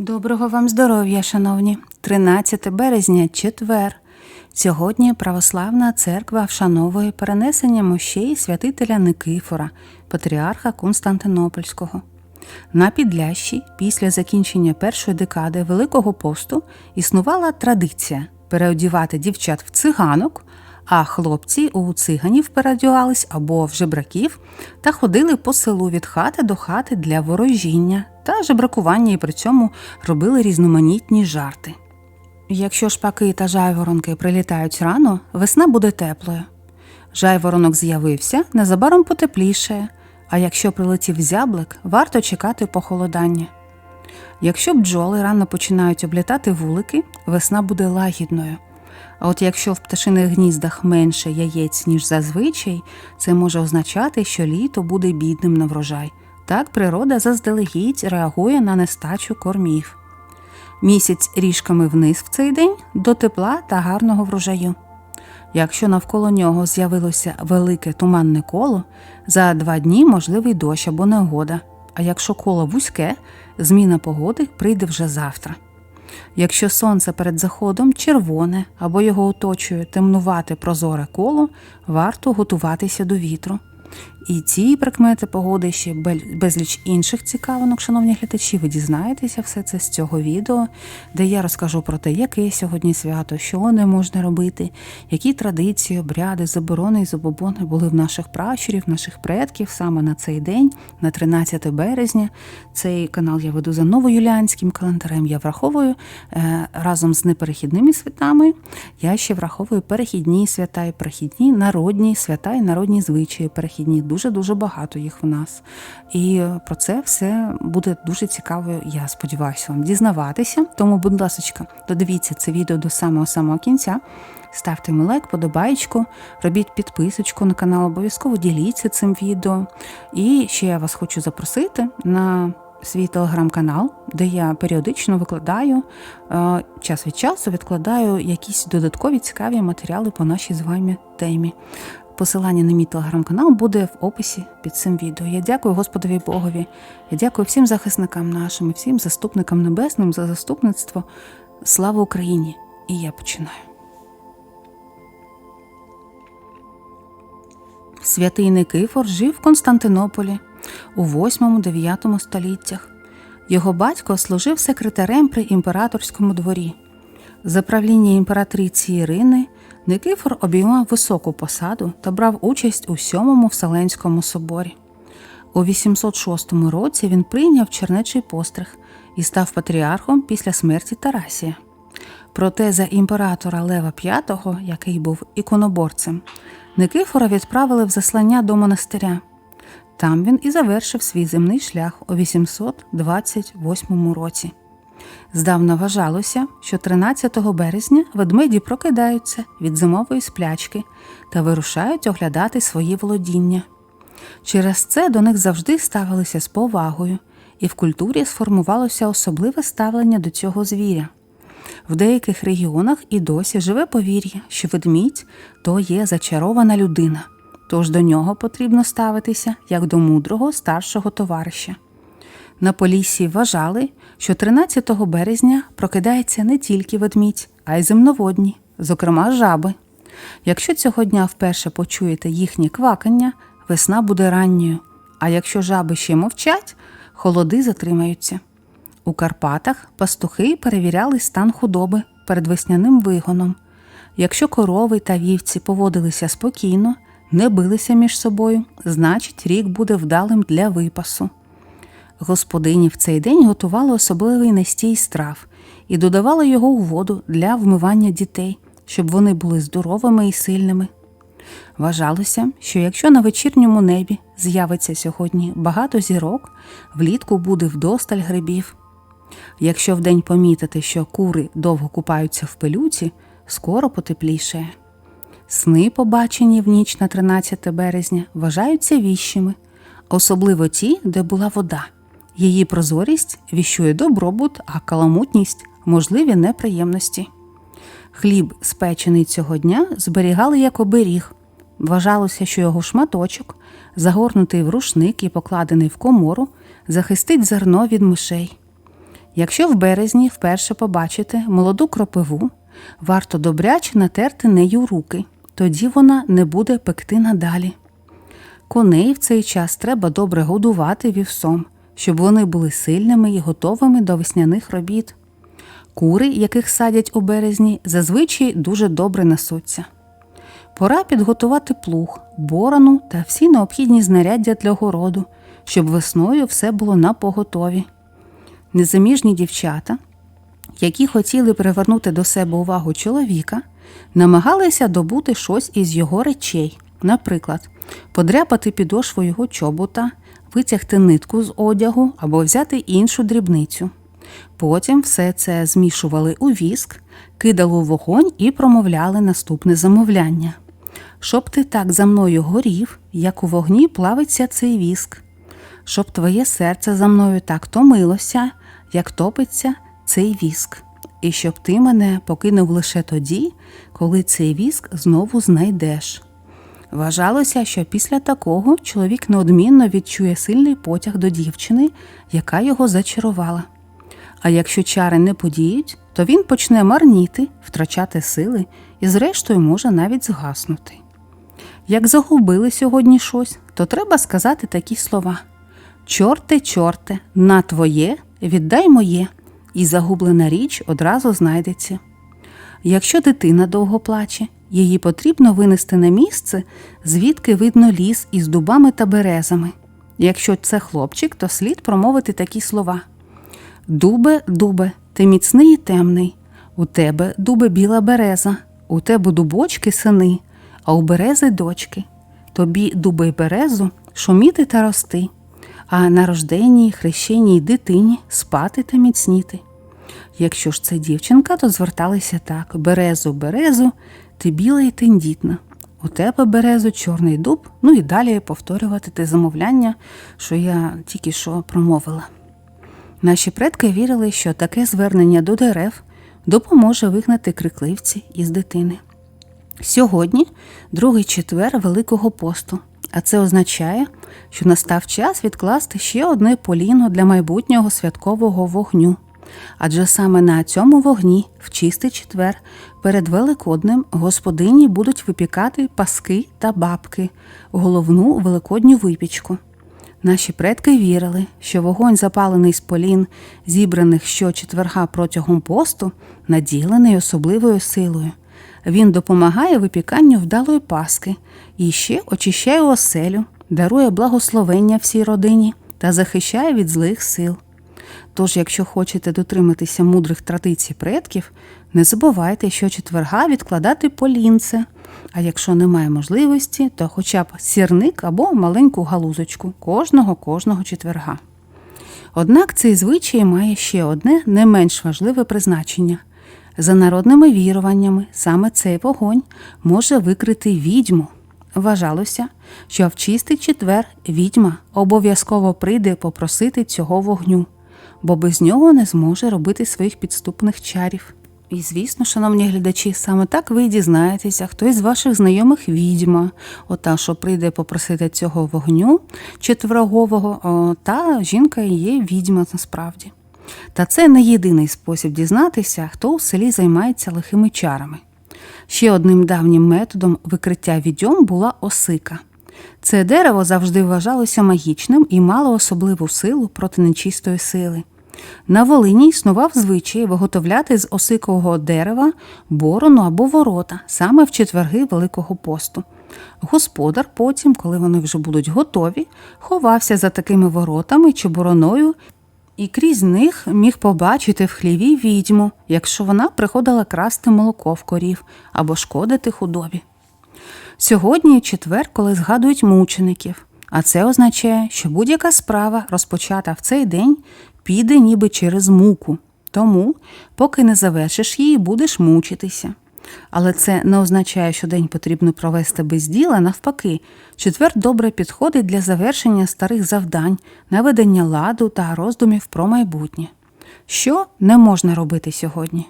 Доброго вам здоров'я, шановні! 13 березня, четвер. Сьогодні Православна церква вшановує перенесення мощей святителя Никифора, патріарха Константинопольського. На Підлящі після закінчення першої декади Великого посту існувала традиція переодівати дівчат в циганок, а хлопці у циганів переодягались або в жебраків та ходили по селу від хати до хати для ворожіння та жебракування і при цьому робили різноманітні жарти. Якщо шпаки та жайворонки прилітають рано, весна буде теплою. Жайворонок з'явився, незабаром потеплішає, а якщо прилетів зяблик, варто чекати похолодання. Якщо бджоли рано починають облітати вулики, весна буде лагідною. А от якщо в пташиних гніздах менше яєць, ніж зазвичай, це може означати, що літо буде бідним на врожай. Так природа заздалегідь реагує на нестачу кормів. Місяць ріжками вниз в цей день до тепла та гарного врожаю. Якщо навколо нього з'явилося велике туманне коло, за два дні можливий дощ або негода. А якщо коло вузьке, зміна погоди прийде вже завтра. Якщо сонце перед заходом червоне або його оточує темнувате прозоре коло, варто готуватися до вітру. І ці прикмети погоди ще безліч інших цікавинок, шановні глядачі, ви дізнаєтеся все це з цього відео, де я розкажу про те, яке сьогодні свято, що не можна робити, які традиції, обряди, заборони і забобони були в наших пращурів, наших предків саме на цей день, на 13 березня. Цей канал я веду за новоюліанським календарем. Я враховую е, разом з неперехідними святами. Я ще враховую перехідні свята і перехідні народні свята і народні звичаї. Перехідні дуже дуже багато їх в нас. І про це все буде дуже цікаво. Я сподіваюся вам дізнаватися. Тому, будь ласка, додивіться це відео до самого самого кінця. Ставте йому лайк, подобаєчку, робіть підписочку на канал, обов'язково діліться цим відео. І ще я вас хочу запросити на свій телеграм-канал, де я періодично викладаю е, час від часу відкладаю якісь додаткові цікаві матеріали по нашій з вами темі. Посилання на мій телеграм-канал буде в описі під цим відео. Я дякую Господові Богові. Я дякую всім захисникам нашим, всім заступникам небесним за заступництво. Слава Україні! І я починаю. Святий Никифор жив в Константинополі у 8-9 століттях. Його батько служив секретарем при імператорському дворі. За правління імператриці Ірини Никифор обіймав високу посаду та брав участь у сьомому Вселенському соборі. У 806 році він прийняв чернечий постриг і став патріархом після смерті Тарасія. Проте за імператора Лева V, який був іконоборцем, Никифора відправили в заслання до монастиря. Там він і завершив свій земний шлях у 828 році. Здавна вважалося, що 13 березня ведмеді прокидаються від зимової сплячки та вирушають оглядати свої володіння. Через це до них завжди ставилися з повагою, і в культурі сформувалося особливе ставлення до цього звіря. В деяких регіонах і досі живе повір'я, що ведмідь то є зачарована людина, тож до нього потрібно ставитися як до мудрого старшого товариша. На Поліссі вважали, що 13 березня прокидається не тільки ведмідь, а й земноводні, зокрема жаби. Якщо цього дня вперше почуєте їхнє квакання, весна буде ранньою, а якщо жаби ще мовчать, холоди затримаються. У Карпатах пастухи перевіряли стан худоби перед весняним вигоном. Якщо корови та вівці поводилися спокійно, не билися між собою, значить рік буде вдалим для випасу. Господині в цей день готували особливий настій страв і додавали його у воду для вмивання дітей, щоб вони були здоровими і сильними. Вважалося, що якщо на вечірньому небі з'явиться сьогодні багато зірок, влітку буде вдосталь грибів. Якщо вдень помітити, що кури довго купаються в пилюці, скоро потеплішає. Сни, побачені в ніч на 13 березня, вважаються віщими, особливо ті, де була вода. Її прозорість віщує добробут, а каламутність можливі неприємності. Хліб, спечений цього дня, зберігали як оберіг. Вважалося, що його шматочок, загорнутий в рушник і покладений в комору, захистить зерно від мишей. Якщо в березні вперше побачите молоду кропиву, варто добряче натерти нею руки, тоді вона не буде пекти надалі. Коней в цей час треба добре годувати вівсом, щоб вони були сильними і готовими до весняних робіт. Кури, яких садять у березні, зазвичай дуже добре несуться. Пора підготувати плуг, борону та всі необхідні знаряддя для городу, щоб весною все було на поготові. Незаміжні дівчата, які хотіли привернути до себе увагу чоловіка, намагалися добути щось із його речей, наприклад, подряпати підошву його чобота, витягти нитку з одягу або взяти іншу дрібницю. Потім все це змішували у віск, кидали у вогонь і промовляли наступне замовляння. Щоб ти так за мною горів, як у вогні плавиться цей віск, щоб твоє серце за мною так томилося, як топиться цей віск, і щоб ти мене покинув лише тоді, коли цей віск знову знайдеш. Вважалося, що після такого чоловік неодмінно відчує сильний потяг до дівчини, яка його зачарувала. А якщо чари не подіють, то він почне марніти, втрачати сили і, зрештою, може навіть згаснути. Як загубили сьогодні щось, то треба сказати такі слова: Чорте, чорте, на твоє, віддай моє, і загублена річ одразу знайдеться. Якщо дитина довго плаче, її потрібно винести на місце, звідки видно ліс із дубами та березами. Якщо це хлопчик, то слід промовити такі слова. Дубе, дубе, ти міцний і темний. У тебе, дубе, біла береза, у тебе дубочки сини, а у берези дочки. Тобі, дубе й березу, шуміти та рости, а на рожденій, хрещеній дитині спати та міцніти. Якщо ж це дівчинка, то зверталися так: березу, березу, ти біла і тендітна. У тебе березу, чорний дуб, ну і далі повторювати те замовляння, що я тільки що промовила. Наші предки вірили, що таке звернення до дерев допоможе вигнати крикливці із дитини. Сьогодні другий четвер Великого посту, а це означає, що настав час відкласти ще одне поліно для майбутнього святкового вогню. Адже саме на цьому вогні, в чистий четвер, перед Великоднем господині будуть випікати паски та бабки, головну великодню випічку. Наші предки вірили, що вогонь, запалений з полін, зібраних щочетверга протягом посту, наділений особливою силою. Він допомагає випіканню вдалої паски і ще очищає оселю, дарує благословення всій родині та захищає від злих сил. Тож, якщо хочете дотриматися мудрих традицій предків, не забувайте, що четверга відкладати полінце, а якщо немає можливості, то хоча б сірник або маленьку галузочку кожного кожного четверга. Однак цей звичай має ще одне не менш важливе призначення. За народними віруваннями, саме цей вогонь може викрити відьму. Вважалося, що в чистий четвер відьма обов'язково прийде попросити цього вогню, бо без нього не зможе робити своїх підступних чарів. І, звісно, шановні глядачі, саме так ви дізнаєтеся, хто із ваших знайомих відьма, ота, що прийде попросити цього вогню четвергового, о, та жінка є відьма насправді. Та це не єдиний спосіб дізнатися, хто у селі займається лихими чарами. Ще одним давнім методом викриття відьом була осика. Це дерево завжди вважалося магічним і мало особливу силу проти нечистої сили. На Волині існував звичай виготовляти з осикового дерева борону або ворота саме в четверги Великого посту. Господар потім, коли вони вже будуть готові, ховався за такими воротами чи бороною і крізь них міг побачити в хліві відьму, якщо вона приходила красти молоко в корів або шкодити худобі. Сьогодні четвер, коли згадують мучеників, а це означає, що будь-яка справа, розпочата в цей день, піде ніби через муку. Тому, поки не завершиш її, будеш мучитися. Але це не означає, що день потрібно провести без діла, навпаки, четвер добре підходить для завершення старих завдань, наведення ладу та роздумів про майбутнє. Що не можна робити сьогодні?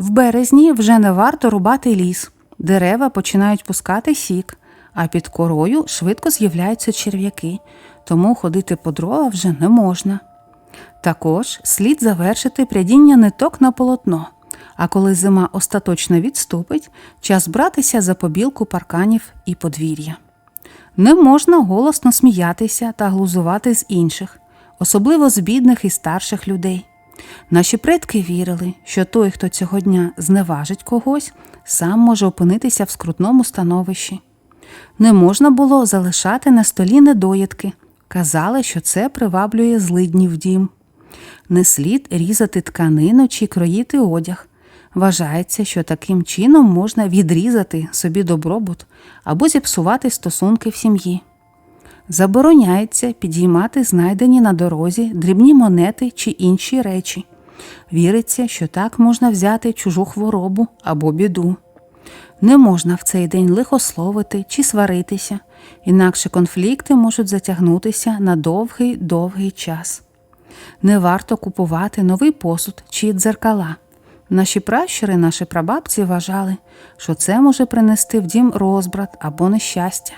В березні вже не варто рубати ліс, дерева починають пускати сік, а під корою швидко з'являються черв'яки, тому ходити по дрова вже не можна. Також слід завершити прядіння ниток на полотно, а коли зима остаточно відступить, час братися за побілку парканів і подвір'я. Не можна голосно сміятися та глузувати з інших, особливо з бідних і старших людей. Наші предки вірили, що той, хто цього дня зневажить когось, сам може опинитися в скрутному становищі. Не можна було залишати на столі недоїдки. Казали, що це приваблює злидні в дім. Не слід різати тканину чи кроїти одяг. Вважається, що таким чином можна відрізати собі добробут або зіпсувати стосунки в сім'ї. Забороняється підіймати знайдені на дорозі дрібні монети чи інші речі. Віриться, що так можна взяти чужу хворобу або біду. Не можна в цей день лихословити чи сваритися, інакше конфлікти можуть затягнутися на довгий довгий час. Не варто купувати новий посуд чи дзеркала. Наші пращури, наші прабабці вважали, що це може принести в дім розбрат або нещастя.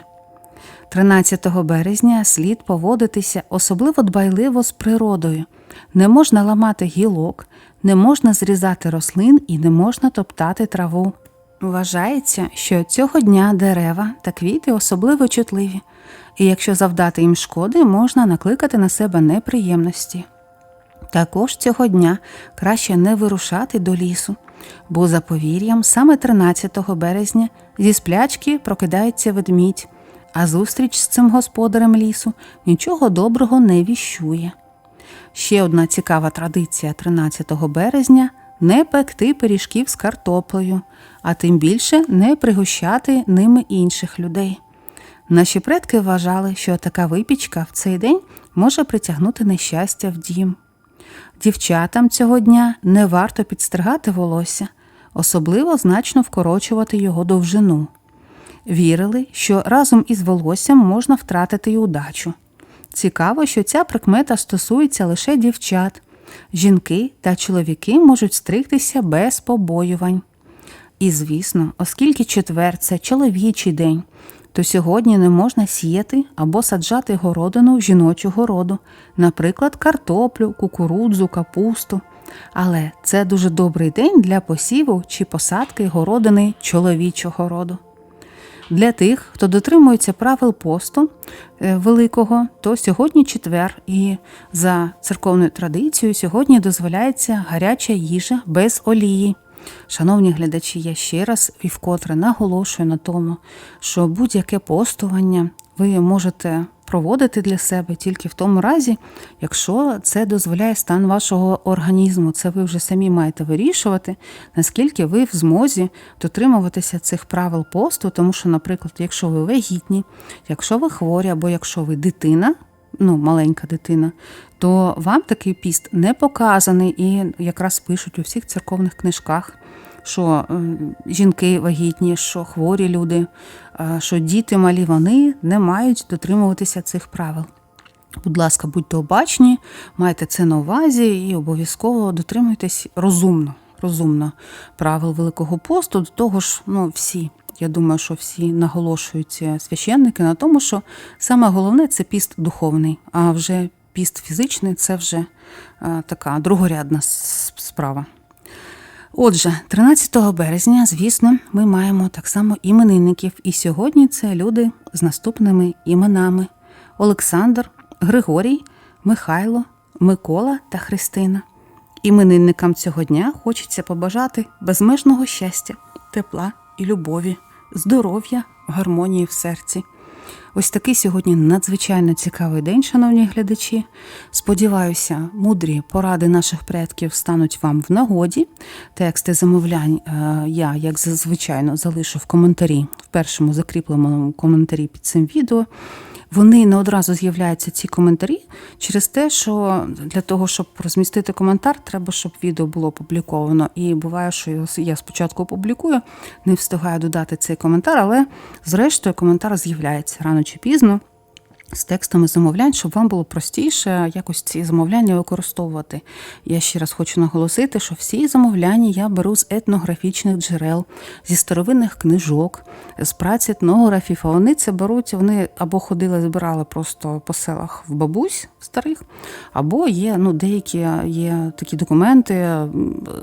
13 березня слід поводитися особливо дбайливо з природою. Не можна ламати гілок, не можна зрізати рослин і не можна топтати траву. Вважається, що цього дня дерева та квіти особливо чутливі, і якщо завдати їм шкоди, можна накликати на себе неприємності. Також цього дня краще не вирушати до лісу, бо за повір'ям саме 13 березня зі сплячки прокидається ведмідь, а зустріч з цим господарем лісу нічого доброго не віщує. Ще одна цікава традиція 13 березня не пекти пиріжків з картоплею, а тим більше не пригощати ними інших людей. Наші предки вважали, що така випічка в цей день може притягнути нещастя в дім. Дівчатам цього дня не варто підстригати волосся, особливо значно вкорочувати його довжину. Вірили, що разом із волоссям можна втратити й удачу. Цікаво, що ця прикмета стосується лише дівчат. Жінки та чоловіки можуть стригтися без побоювань. І, звісно, оскільки четвер це чоловічий день, то сьогодні не можна сіяти або саджати городину жіночого роду, наприклад, картоплю, кукурудзу, капусту. Але це дуже добрий день для посіву чи посадки городини чоловічого роду. Для тих, хто дотримується правил посту е, великого, то сьогодні четвер, і за церковною традицією сьогодні дозволяється гаряча їжа без олії. Шановні глядачі, я ще раз і вкотре наголошую на тому, що будь-яке постування ви можете проводити для себе тільки в тому разі, якщо це дозволяє стан вашого організму. Це ви вже самі маєте вирішувати, наскільки ви в змозі дотримуватися цих правил посту, тому що, наприклад, якщо ви вагітні, якщо ви хворі або якщо ви дитина. Ну, маленька дитина, то вам такий піст не показаний, і якраз пишуть у всіх церковних книжках, що е, жінки вагітні, що хворі люди, е, що діти малі, вони не мають дотримуватися цих правил. Будь ласка, будьте обачні, майте це на увазі і обов'язково дотримуйтесь розумно, розумно правил Великого посту. До того ж, ну, всі. Я думаю, що всі наголошують священники на тому, що саме головне це піст духовний, а вже піст фізичний це вже е, така другорядна справа. Отже, 13 березня, звісно, ми маємо так само іменинників, і сьогодні це люди з наступними іменами: Олександр, Григорій, Михайло, Микола та Христина. Іменинникам цього дня хочеться побажати безмежного щастя, тепла і любові, здоров'я, гармонії в серці. Ось такий сьогодні надзвичайно цікавий день, шановні глядачі. Сподіваюся, мудрі поради наших предків стануть вам в нагоді. Тексти замовлянь е, я, як зазвичай, залишу в коментарі, в першому закріпленому коментарі під цим відео. Вони не одразу з'являються ці коментарі через те, що для того, щоб розмістити коментар, треба, щоб відео було опубліковано. І буває, що я спочатку опублікую, не встигаю додати цей коментар, але зрештою коментар з'являється рано чи пізно. З текстами замовлянь, щоб вам було простіше якось ці замовляння використовувати. Я ще раз хочу наголосити, що всі замовляння я беру з етнографічних джерел, зі старовинних книжок, з праці етнографів. А вони це беруть, вони або ходили, збирали просто по селах в бабусь старих, або є ну, деякі є такі документи,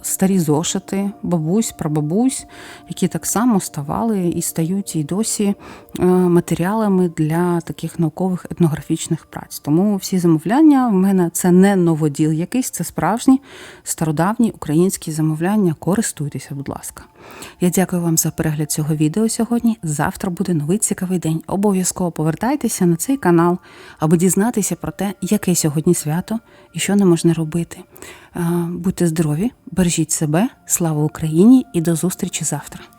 старі зошити, бабусь, прабабусь, які так само ставали і стають і досі е, матеріалами для таких наукових етнографічних праць. Тому всі замовляння в мене це не новоділ якийсь, це справжні стародавні українські замовляння. Користуйтеся, будь ласка. Я дякую вам за перегляд цього відео сьогодні. Завтра буде новий цікавий день. Обов'язково повертайтеся на цей канал, аби дізнатися про те, яке сьогодні свято і що не можна робити. Е, Будьте здорові, бережіть себе, слава Україні і до зустрічі завтра.